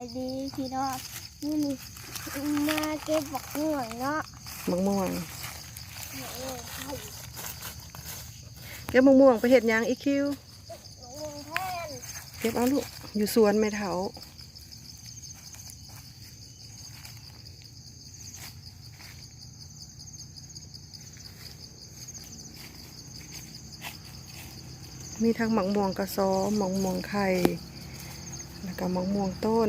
สวัสดีพี่น้องนี่นี่มาเก็บบักม่วงเนาะมะม่วงเนี่ยเออใช่เก็บมะม่วงไปเห็ดหยังอีคิวบักม่วงแทนเก็บเอาลูกอยู่สวนไม่เถามีทั้งมะม่วงกระซ้อมมะม่วงไข่ แล้วก็มะม่วงต้น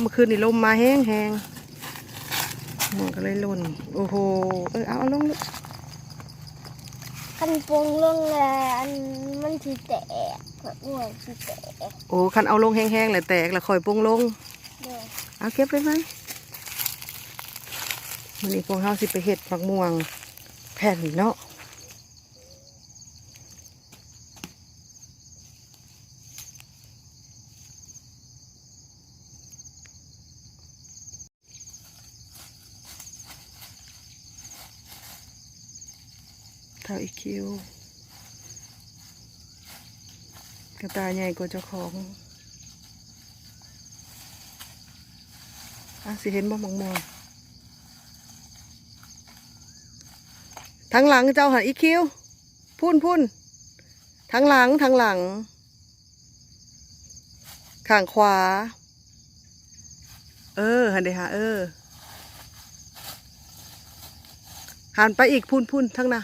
เมื่อคืนนี่ลมมาแห้งแห้งหมวกก็เลยหล่น โอ้โห เออเอาเอาลงลูกคันปรุงลงแล้วอันมันสีแตกบักม่วงสีแตก โอ้คันเอาลงแห้งๆแหละแตกแล้วค่อยปรุงลง เอาเก็บเลยไหมมันนี้พวกเฮาสิไปเห็ดมักม่วงแผ่นเนาะเท่าอีคิวกระตายใหญ่กว่าเจ้าของ อะสิเห็นบ่มังมองทางหลังเจ้าหันอีคิวพุ่นพุ่นทางหลังทางหลัง ข้างขวา เออหันเดหาเออหันไปอีกพุ่นพุ่นทางน้า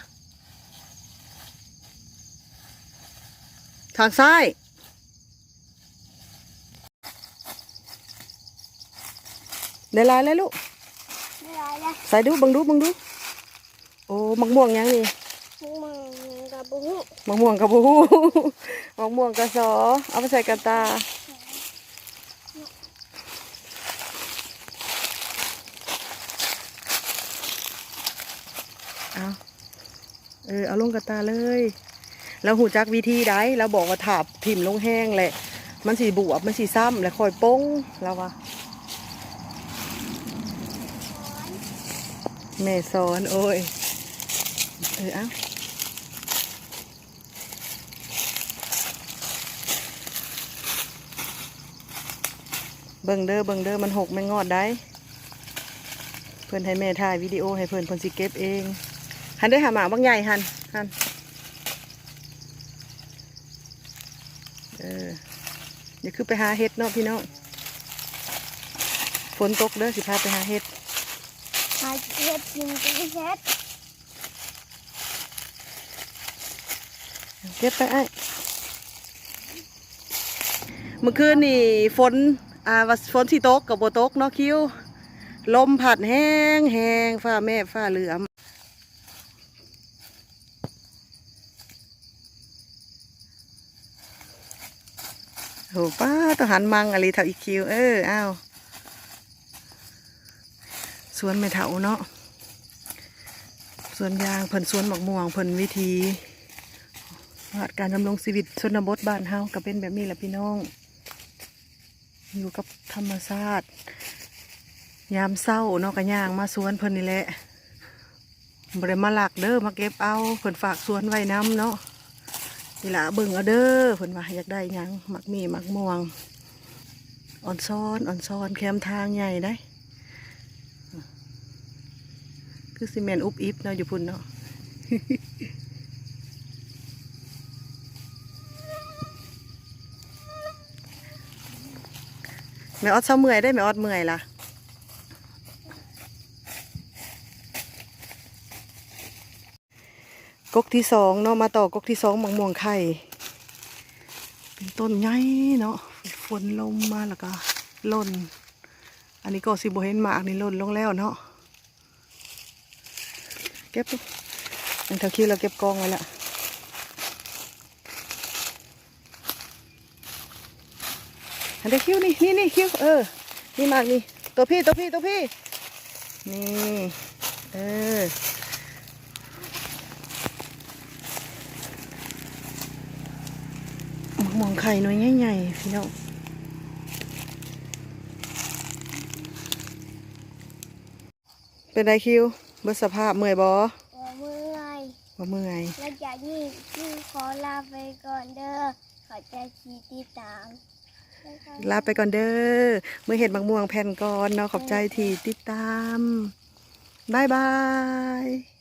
ทางซ้าย ได้หลายเลยลูกไม่ได้แล้วใส่ดูบังดูบังดู โอ้มักม่วงยังนี่บักม่วงกับบุ้งมักม่วงกับบูมักม่วงกับซอเอาไปใส่กระตาเอาเออเอาลงกระตาเลยแล้วหูจักวิธีได้เราบอกว่าถาบถิ่มลงแห้งแหละ มันสีบวบมันสีซ้ำแล้วคอยป้งแล้ววะ แม่สอนโอ้ยเออเอาเบิ่งเด้อเบิ่งเด้อมันหกไม่งอดได้ เพื่อนให้แม่ถ่ายวิดีโอให้เพื่อนเพิ่นสิเก็บเอง หันได้อหาหมาบางใหญ่หันหันเอออย่าคือไปหาเห็ดเนาะพี่น้องฝนตกเด้อสิพาไปหาเห็ดาเก็บกินก็ไม่เช็ดเก็บไปไอ้เมื่อคืนนี่ฝนอ่าว่าฝนสิตกกับโบตกเนาะคิวลมผัดแห้งแห้งฟ้าแม่ฟ้าเหลือมโหป้าต้องหันมังอะไรเท่าอีคิว เอออ้าว สวนไม่เท่าเนาะสวนยางเพิ่นสวนหมกม่วงเพิ่นวิธีว่าการดำรงชีวิตชนบทบ้านเฮาก็เป็นแบบนี้แหละพี่น้อง อยู่กับธรรมชาติยามเศร้าเนาะก็ย่างมาสวนเพิ่นนี่แหละบ่ได้มาหลักเด้อมาเก็บเอาเพิ่นฝากสวนไว้น้ำเนาะนี่ละเบิ่งเอาเด้อเพิ่นว่าอยากได้ยังมักมีมักม่วงอ่อนซ้อนอ่อนซ้อนแคมทางใหญ่ได้ คือซีเมนอุบอิบเนาะอยู่พุ่นเนาะแม่ออดเศร้าเมื่อยได้แม่ออดเมื่อยล่ะกกที่สองเนาะมาต่อกกที่สองมังม่วงไข่เป็นต้นใหญ่เนาะฝนลมมาแล้วก็ล่น อันนี้ก็สิบเห็นมากนี่ล่นลงแล้วเนาะ เก็บอันเท่าคิวเราเก็บกองไว้ละอันเดียวคิวนี่นี่นี่คิวเออนี่มากนี่ตัวพี่ตัวพี่ตัวพี่นี่เออมะม่วงไข่หน่วยใหญ่ๆพี่น้องเป็นไรคิว เบิดสภาพเมื่อยบ่ว่าเมื่อยบ่เมื่อยและจากนี้พี่ขอลาไปก่อนเด้อขอใจทีติดตามนะคะลาไปก่อนเด้อเมื่อเห็ดบางม่วงแผ่นก่อนเนาะขอบใจที่ติดตามบ๊ายบาย